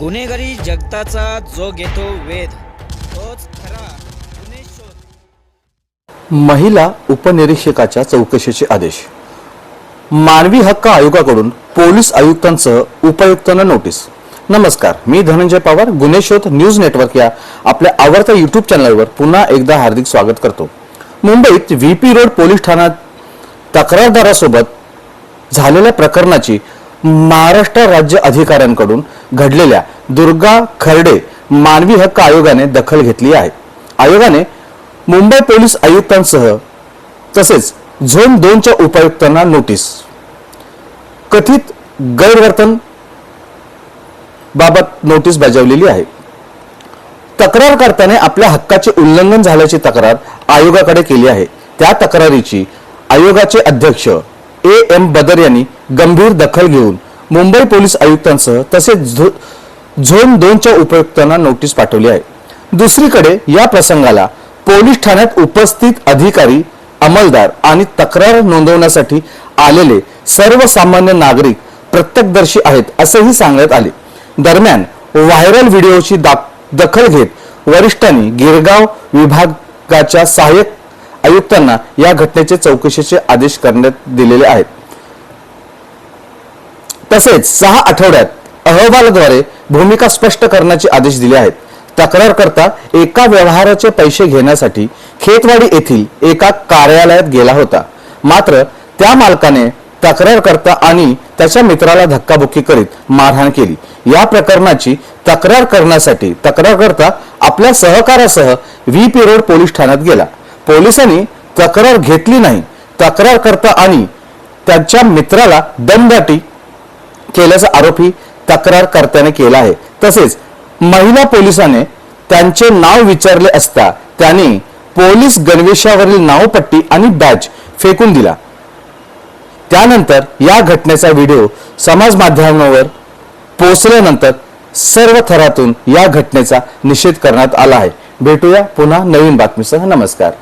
गुन्हेगारी जगताचा जो घेतो वेध तोच खरा गुन्हे शोध. महिला उपनिरीक्षकाच्या चौकशीचे आदेश. मानवी हक्क आयोगाकडून पोलीस आयुक्तांसह उपायुक्तांना नोटीस. नमस्कार मी धनंजय पवार गुन्हे शोध न्यूज नेटवर्क या आपल्या आवडत्या युट्यूब चॅनलवर पुन्हा एकदा हार्दिक स्वागत करतो. मुंबईत व्ही पी रोड पोलीस ठाण्यात तक्रारदारासोबत झालेल्या प्रकरणाची महाराष्ट्र राज्य अधिकाऱ्यांकडून घडलेल्या दुर्गा खर्डे मानवी हक्क आयोगाने दखल घेतली आहे. आयोगाने मुंबई पोलीस आयुक्तांसह तसेच झोन दोनच्या उपायुक्तांना नोटीस. कथित गैरवर्तन बाबत नोटीस बजावलेली आहे. तक्रारकर्त्याने आपल्या हक्काचे उल्लंघन झाल्याची तक्रार आयोगाकडे केली आहे. त्या तक्रारीची आयोगाचे अध्यक्ष ए एम बदर यांनी गंभीर दखल घेऊन मुंबई पोलीस आयुक्तांसह तसेच झोन दोनच्या उपायुक्तांना नोटीस पाठवली आहे. दुसरीकडे या प्रसंगाला पोलीस ठाण्यात उपस्थित अधिकारी अंमलदार आणि तक्रार नोंदवण्यासाठी आलेले सर्वसामान्य नागरिक प्रत्यक्षदर्शी आहेत असेही सांगण्यात आले. दरम्यान व्हायरल व्हिडिओची दाख- दखल घेत वरिष्ठांनी गिरगाव विभागाच्या सहाय्यक आयुक्तांना या घटनेचे चौकशीचे आदेश करण्यात दिलेले आहेत. तसेच सहा आठवड्यात अहवालाद्वारे भूमिका स्पष्ट करण्याचे आदेश दिले आहेत. तक्रारकर्ता एका व्यवहाराचे पैसे घेण्यासाठी खेतवाडी येथील एका कार्यालयात गेला होता. मात्र त्या मालकाने तक्रारकर्ता आणि त्याच्या मित्राला धक्काबुक्की करीत मारहाण केली. या प्रकरणाची तक्रार करण्यासाठी तक्रारकर्ता आपल्या सहकारासह व्ही पी रोड पोलीस ठाण्यात गेला. पोलिसांनी तक्रार घेतली नाही. तक्रारकर्ता आणि त्याच्या मित्राला दमदाटी केल्याचा आरोपही तक्रारकर्त्याने केला आहे. तसेच महिला पोलिसाने त्यांचे नाव विचारले असता त्यांनी पोलीस गणवेशावरील नावपट्टी आणि बॅच फेकून दिला. त्यानंतर या घटनेचा व्हिडिओ समाज माध्यमांवर पोचल्यानंतर सर्व थरातून या घटनेचा निषेध करण्यात आला आहे. भेटूया पुन्हा नवीन बातमीसह. नमस्कार.